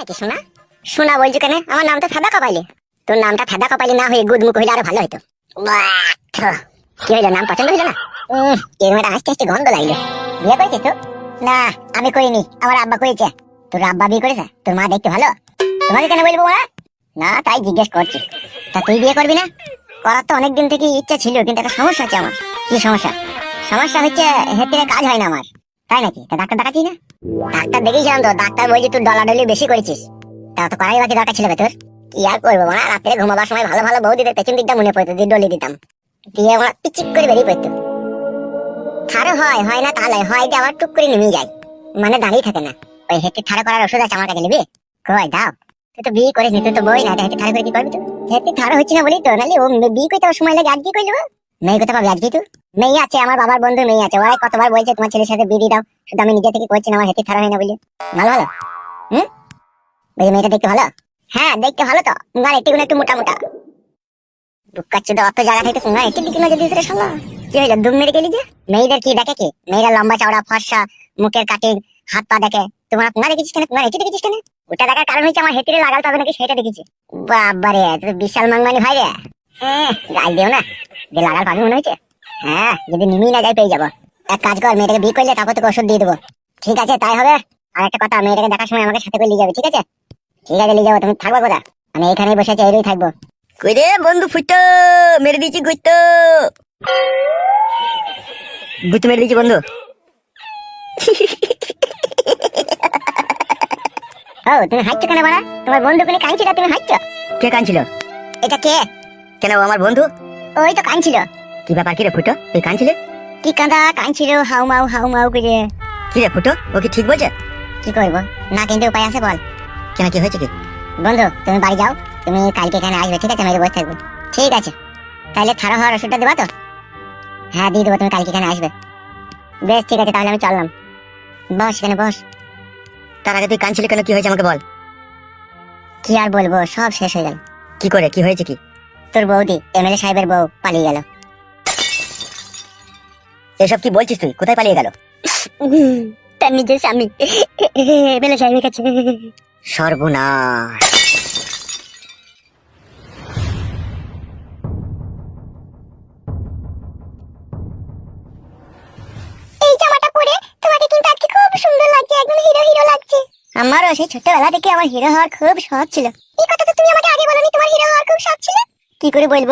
নাকি শোনা শোনা বলছো কেন? আমার নামটা ফেদা কপাইলে। তোর নামটা ফেদা কপাইলে না হয়ে গুদমুখ হইলে আরও ভালো হইতো। কি হইল, নাম পছন্দ হইল না? আস্তে আস্তে গন্ধ লাগল। বিয়ে করেছিস তো? না, আমি করিনি। আমার আব্বা করেছে। তোর আব্বা বিয়ে করেছে? তোর মা দেখতে ভালো? তোমাকে কেন বলব ওরা না, তাই জিজ্ঞেস করছি। তা তুই বিয়ে করবি না? করার তো অনেকদিন থেকে ইচ্ছা ছিল, কিন্তু একটা সমস্যা আছে আমার। কি সমস্যা? সমস্যা হচ্ছে কাজ হয় না আমার। তাই নাকি? তা ডাক্তার দেখাচ্ছি না? ডাক্তার দেখেছিলাম তো ডাক্তার বলছে তুই ডলাডলি বেশি করেছিস। তা তো করাই বাকি দরকার ছিল তোর। কি আর করব মা রাত্রে ঘুমাবার সময় ভালো ভালো বৌদিদের পেছন দিকটা মনে পড়তো দিয়ে ডলি দিতাম। দিয়ে আমার পিচিক করে বেরিয়ে পড়তো। থারো হয় হয় না তাহলে হয় যে আবার টুক করে নেমে যায়। মানে দাঁড়িয়ে থাকে না। ওই হেঁটে থারো করার ওষুধ আছে আমার কাছে নিবি? কই দাও। তুই তো বিয়ে করিস নি, তুই তো বই না হেঁটে থারো করে কি করবি তুই? হেঁটে থারো হচ্ছে না বলি তো নাহলে ও বিয়ে করতে সময় লাগে আজকে করলি মেয়ে কোথাও পাবি আজকে তুই? মেয়ে আছে, আমার বাবার বন্ধু মেয়ে আছে। ওরাই কতবার বলছে তোমার ছেলের সাথে বিয়ে দাও, শুধু আমি নিজে থেকে করছি না, আমার হেঁটে থারো হয় না বলি। ভালো ভালো? হুম? বলি মেয়েটা দেখতে ভালো? হ্যাঁ দেখতে ভালো তো। গান একটু একটু মোটা মোটা। বুকাচ্ছি তো অত জায়গা থেকে তোমার একটু দিকে নজর দিয়েছে শালা। কি হইল, দুম মেরে গেলি যে? মেয়েদের কি দেখে কি? মেয়েরা লম্বা চওড়া, ফর্সা, মুখের কাটিং, হাত পা দেখে। তোমার পুঙ্গা দেখেছিস কেন? পুঙ্গা হেঁটে দেখেছিস কেন? ওটা দেখার কারণ হচ্ছে আমার হেঁটে লাগাল পাবে নাকি সেটা দেখেছি। বাবারে তুই বিশাল মাংমানি ভাই রে। গাল দিও না। যে লাগাল পাবি মনে হচ্ছে হ্যাঁ যদি নিমি না যাই পেয়ে যাব। এক কাজ কর মেয়েটাকে বিয়ে করলে তারপর তোকে ওষুধ দিয়ে দেবো। ঠিক আছে তাই হবে। আর একটা কথা মেয়েটাকে দেখার সময় আমাকে সাথে করে নিয়ে যাবে ঠিক আছে? ঠিক আছে নিয়ে যাব। তুমি থাকবে কোথা আমি এখানেই বসে আছি এরই থাকব। কই রে বন্ধু ফুটো মেরে দিয়েছি গুইতো গুইতো মেরে দিয়েছি বন্ধু। ও তুমি হাঁটছো কেন বাড়া? তোমার বন্ধু কোনে কাঁদছিল তুমি হাঁটছো? কে কানছিল এটা কে? কেন ও আমার বন্ধু? ওই তো কাঁদছিল কি ব্যাপার কি রে ফুটো? তুই কানছিলে? কি কাঁদা কাঁদছিল হাউ মাউ হাউ মাউ করে। কি রে ফুটো ও কি ঠিক বলছে কি করব? না কিন্তু উপায় আছে বল। কেন কি হয়েছে কি? বন্ধু তুমি বাড়ি যাও তুমি কালকে এখানে আসবে ঠিক আছে? মেরে বসে থাকব। ঠিক আছে। তাহলে থারা হওয়ার ওষুধটা দেবা তো? হ্যাঁ দিয়ে দেবো তুমি কালকে এখানে আসবে। বেশ ঠিক আছে তাহলে আমি চললাম। বস এখানে বস। তার আগে তুই কানছিলে কেন কি হয়েছে আমাকে বল। কি আর বলব সব শেষ হয়ে গেল। কি করে কি হয়েছে কি? তোর বৌদি এমএলএ সাহেবের বউ পালিয়ে গেল। এসব কি বলছিস তুই? কোথায় পালিয়ে গেল? তার নিজের স্বামী। এমএলএ সাহেবের কাছে। সর্বনাশ। এই জামাটা পরে তোমাকে কিন্তু আজকে খুব সুন্দর লাগছে একদম হিরো হিরো লাগছে। আমারও সেই ছোটবেলা থেকে আমার হিরো হওয়ার খুব শখ ছিল। এই কথা তো তুমি আমাকে আগে বলনি তোমার হিরো হওয়ার খুব শখ ছিল? কি করে বলব?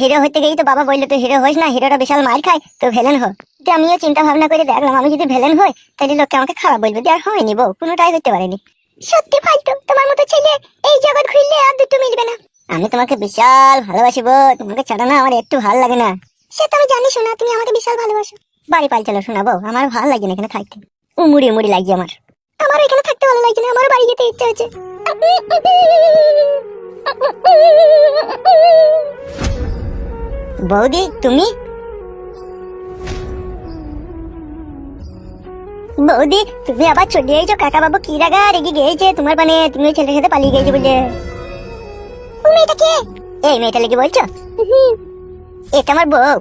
হিরো হতে গেই তো বাবা বলল তো হিরো হইস না হিরোটা বিশাল মার খায়, তো ভেলেন হো। তো আমিও চিন্তা ভাবনা করে দেখলাম, আমি যদি ভেলেন হই, তাহলে লোকে আমাকে খারাপ বলবে আর হয়নি বউ, কোনোটাই করতে পারেনি। সত্যি ফালতু, তোমার মতো ছেলে এই জগৎ ঘুরলে আর দুটো মিলবে না। আমি তোমাকে বিশাল ভালোবাসি বউ, তোমাকে ছাড়া না আমার একটু ভালো লাগে না। সে তো আমি জানি শোনা তুমি আমাকে বিশাল ভালোবাসো। বাড়ি পাল চলো শোনাবো আমার ভালো লাগে না এখানে থাকতে। উমুড়ি উমুড়ি লাগছে আমার। আমার এখানে থাকতে ভালো লাগে না আমার বাড়ি যেতে ইচ্ছে হচ্ছে। বৌদি, তুমি? বৌদি, তুমি আবার চলে এসো কাকা বাবু কি রাগা রেগে গিয়েছে? তোমার মানে তুমি ওই ছেলের সাথে পালিয়ে গিয়েছো বলে। মেয়েটা কে? এই মেয়েটা লেগে বলছো? এটা আমার বউ।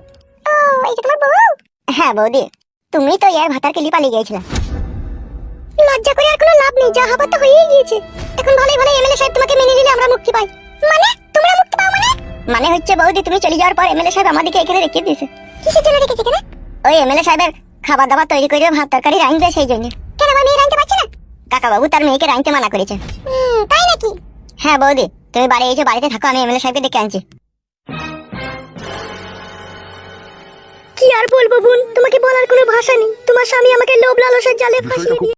এটা তোমার বউ? হ্যাঁ বৌদি, তুমি তো ইয়ার ভাতার কেলি পালিয়ে গিয়েছিলে। লজ্জা করে আর কোনো লাভ নেই, যা হবার তো হয়েই গিয়েছে। এখন ভালোই ভালো এমএলএ সাহেব তোমাকে মেনে নিলে আমরা মুক্তি পাই। মানে? মানে হচ্ছে বৌদি তুমি চলে যাওয়ার পর এমএলএ সাহেব আমাদেরকে এখানে রেখে দিয়েছে। কিসের জন্য রেখেছে এখানে ওই এমএলএ সাহেবের খাবার দাবার তৈরি করে ভাত তরকারি রাঁধবে সেই জন্য। কেন আমার মেয়ে রাঁধতে পারছে না? কাকা বাবু তার মেয়েকে রাঁধতে মানা করেছে। তাই নাকি? হ্যাঁ বৌদি তুমি বাড়ি এসে বাড়িতে থাকো আমি এমএলএ সাহেবকে ডেকে আনছি। কি আর বলব বোন তোমাকে বলার কোনো ভাষা নেই। তোমার স্বামী আমাকে লোভ লালসার জালে ফাঁসিয়ে দিয়ে